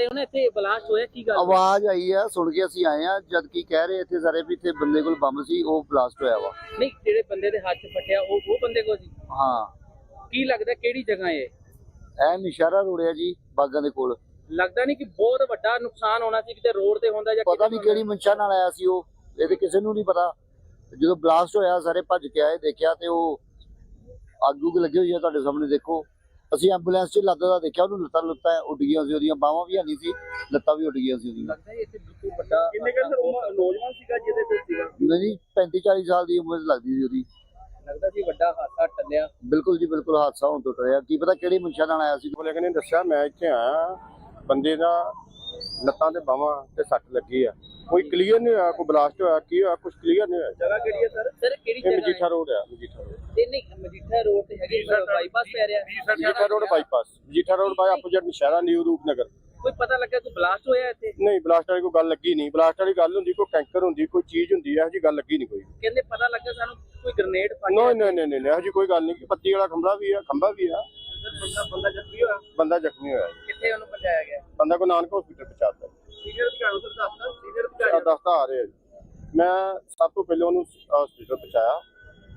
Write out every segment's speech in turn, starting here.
ਰਹੇ ਹੋ ਨਾ ਇੱਥੇ ਬਲਾਸਟ ਹੋਇਆ ਕੀ ਗੱਲ? ਆਵਾਜ਼ ਆਈ ਆ ਸੁਣ ਕੇ ਅਸੀਂ ਆਏ ਆ ਜਦ ਕੀ ਕਹਿ ਰਹੇ ਇੱਥੇ ਸਾਰੇ ਵੀ ਇੱਥੇ ਬੰਦੇ ਕੋਲ ਬੰਬ ਸੀ ਉਹ ਬਲਾਸਟ ਹੋਇਆ ਵਾ। ਨਹੀਂ ਜਿਹੜੇ ਬੰਦੇ ਦੇ ਹੱਥ ਫਟਿਆ ਉਹ ਉਹ ਬੰਦੇ ਕੋ ਸੀ? ਹਾਂ। ਕੀ ਲੱਗਦਾ ਕਿਹੜੀ ਜਗ੍ਹਾ ਇਹ? ਐ ਨਿਸ਼ਾਰਾ ਰੋੜਿਆ ਜੀ ਬਾਗਾਂ ਦੇ ਕੋਲ। ਲੱਗਦਾ ਨਹੀਂ ਕਿ ਬਹੁਤ ਵੱਡਾ ਨੁਕਸਾਨ ਹੋਣਾ ਸੀ ਕਿਤੇ ਰੋਡ ਤੇ ਹੁੰਦਾ ਜਾਂ ਪਤਾ ਕਿਤੇ ਨਹੀਂ ਕਿਹੜੀ ਮਨਸ਼ਾ ਨਾਲ ਆਇਆ ਸੀ ਉਹ ਇਹ ਤੇ ਕਿਸੇ ਨੂੰ ਨਹੀਂ ਪਤਾ। ਜਦੋਂ ਬਲਾਸਟ ਹੋਇਆ ਸਾਰੇ ਭੱਜ ਕੇ ਆਏ ਦੇਖਿਆ ਤੇ ਉਹ ਅੱਗ ਉੱਗ ਲੱਗੀ ਹੋਈ ਹੈ ਤੁਹਾਡੇ ਸਾਹਮਣੇ ਦੇਖੋ। ਅਸੀਂ ਐਂਬੂਲੈਂਸ 'ਚ ਲੱਦਦਾ ਦਾ ਦੇਖਿਆ ਉਹਨੂੰ ਲੱਤਾਂ ਲੁੱਤਾਂ ਉੱਡ ਗਈਆਂ ਸੀ ਉਹਦੀਆਂ ਬਾਹਾਂ ਵੀ ਹਨੀ ਸੀ ਲੱਤਾਂ ਵੀ ਉੱਡ ਗਈਆਂ ਸੀ ਉਹਦੀਆਂ। ਲੱਗਦਾ ਇਹ ਇੱਥੇ ਬਿਲਕੁਲ ਵੱਡਾ ਕਿੰਨੇ ਕੁ ਨੌਜਵਾਨ ਸੀਗਾ ਜਿਹਦੇ ਕੋਲ ਸੀਗਾ? ਨਹੀਂ 35 40 ਸਾਲ ਦੀ ਉਮਰ ਲੱਗਦੀ ਸੀ ਉਹਦੀ। ਲੱਗਦਾ ਸੀ ਵੱਡਾ ਹਾਦਸਾ ਟੱਲਿਆ। ਬਿਲਕੁਲ ਜੀ ਬਿਲਕੁਲ ਹਾਦਸਾ ਹੋਣ ਤੋਂ ਟਰਿਆ ਕੀ ਪਤਾ ਕਿਹੜੀ ਮਨਸ਼ਾ ਨਾਲ ਆਇਆ ਸੀ? ਕੋਲੇ ਨੇ ਦੱਸਿਆ ਮੈਂ ਇੱਥੇ ਆਇਆ ਬੰਦੇ ਦਾ ਲੱਤਾਂ ਤੇ ਬਾਹਾਂ ਤੇ ਸੱਟ ਲੱਗੀ ਆ। ਕੋਈ ਕਲੀਅਰ ਨਹੀਂ ਹੋਇਆ ਕੋਈ ਬਲਾਸਟ ਹੋਇਆ ਕੀ ਹੋਇਆ ਕੁਝ ਕਲੀਅਰ ਨਹੀਂ ਹੋਇਆ। ਜਗ੍ਹਾ ਕਿਹੜੀ ਹੈ ਸਰ? ਸਰ ਕਿਹੜੀ ਇਹ ਮਜੀਠਾ ਹੈ? ਰੋਡ ਆ ਮਜੀਠਾ ਰੋਡ ਤੇ ਨਹੀਂ ਮਜੀਠਾ ਰੋਡ ਤੇ ਹੈਗੇ ਬਾਈਪਾਸ ਪੈ ਰਿਹਾ। Majitha road bypass Majitha road by opposite Naushera new Rupnagar ਕੋਈ ਪਤਾ ਲੱਗਾ ਕੋਈ ਬਲਾਸਟ ਹੋਇਆ ਇੱਥੇ? ਨਹੀਂ ਬਲਾਸਟ ਵਾਲੀ ਕੋਈ ਗੱਲ ਲੱਗੀ ਨਹੀਂ। ਬਲਾਸਟ ਵਾਲੀ ਗੱਲ ਹੁੰਦੀ ਕੋਈ ਟੈਂਕਰ ਹੁੰਦੀ ਕੋਈ ਚੀਜ਼ ਹੁੰਦੀ ਇਹੋ ਜੀ ਗੱਲ ਲੱਗੀ ਨਹੀਂ ਕੋਈ। ਕਹਿੰਦੇ ਪਤਾ ਲੱਗਾ ਸਾਨੂੰ ਕੋਈ ਗ੍ਰਨੇਡ ਨਹੀਂ ਨਹੀਂ ਨਹੀਂ ਨਹੀਂ ਇਹੋ ਜੀ ਕੋਈ ਗੱਲ ਨਹੀਂ। ਕਿ ਪੱਤੀ ਵਾਲਾ ਖੰਭਾ ਵੀ ਆ ਖੰਭਾ ਵੀ ਆ। ਬੰਦਾ ਬੰਦਾ ਜ਼ਖਮੀ ਹੋਇਆ? ਬੰਦਾ ਜ਼ਖਮੀ ਹੋਇਆ। ਕਿੱਥੇ ਉਹਨੂੰ ਪਹੁੰਚਾਇਆ ਗਿਆ? ਬੰਦਾ ਕੋ ਨਾਨਕ ਹਸਪੀਟਲ ਪਹੁੰਚਾਤਾ ਸੀਨੀਅਰ ਅਧਿਕਾਰੀ ਨੂੰ ਦੱਸਦਾ ਦਸਤਾ ਆ ਰਿਹਾ ਜੀ। ਮੈਂ ਸਭ ਤੋਂ ਪਹਿਲਾਂ ਉਹਨੂੰ ਹਸਪੀਟਲ ਪਹੁੰਚਾਇਆ।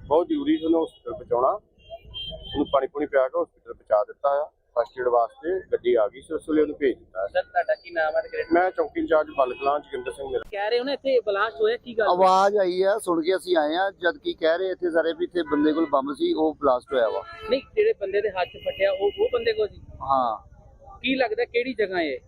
ਬਹੁਤ ਜ਼ਰੂਰੀ ਸੀ ਉਹਨੂੰ ਹਸਪੀਟਲ ਪਹੁੰਚਾਉਣਾ। ਉਹਨੂੰ ਪਾਣੀ ਪੂਣੀ ਪਿਆ ਕੇ ਹਸਪੀਟਲ ਪਹੁੰਚਾ ਦਿੱਤਾ ਆ। ਫਸਟ ਏਡ ਵਾਸਤੇ ਗੱਡੀ ਆ ਗਈ ਸੀ ਉਸ ਵੇਲੇ ਉਹਨੂੰ ਭੇਜ ਦਿੱਤਾ। ਸਰ ਤੁਹਾਡਾ ਕੀ ਨਾਮ ਹੈ ਮੈਂ ਚੌਕੀ ਇੰਚਾਰਜ ਬਲਕਲਾਂ ਜੋਗਿੰਦਰ ਸਿੰਘ ਮੇਰਾ। ਕਹਿ ਰਹੇ ਹੋ ਨਾ ਇੱਥੇ ਬਲਾਸਟ ਹੋਇਆ ਕੀ ਗੱਲ? ਆਵਾਜ਼ ਆਈ ਆ ਸੁਣ ਕੇ ਅਸੀਂ ਆਏ ਆ ਜਦ ਕੀ ਕਹਿ ਰਹੇ ਇੱਥੇ ਸਾਰੇ ਵੀ ਇੱਥੇ ਬੰਦੇ ਕੋਲ ਬੰਬ ਸੀ ਉਹ ਬਲਾਸਟ ਹੋਇਆ ਵਾ। ਨਹੀਂ ਜਿਹੜੇ ਬੰਦੇ ਦੇ ਹੱਥ 'ਚ ਫਟਿਆ ਉਹ ਉਹ ਬੰਦੇ ਕੋ ਸੀ? ਹਾਂ। ਕੀ ਲੱਗਦਾ ਕਿਹੜੀ ਜਗ੍ਹਾ ਇਹ?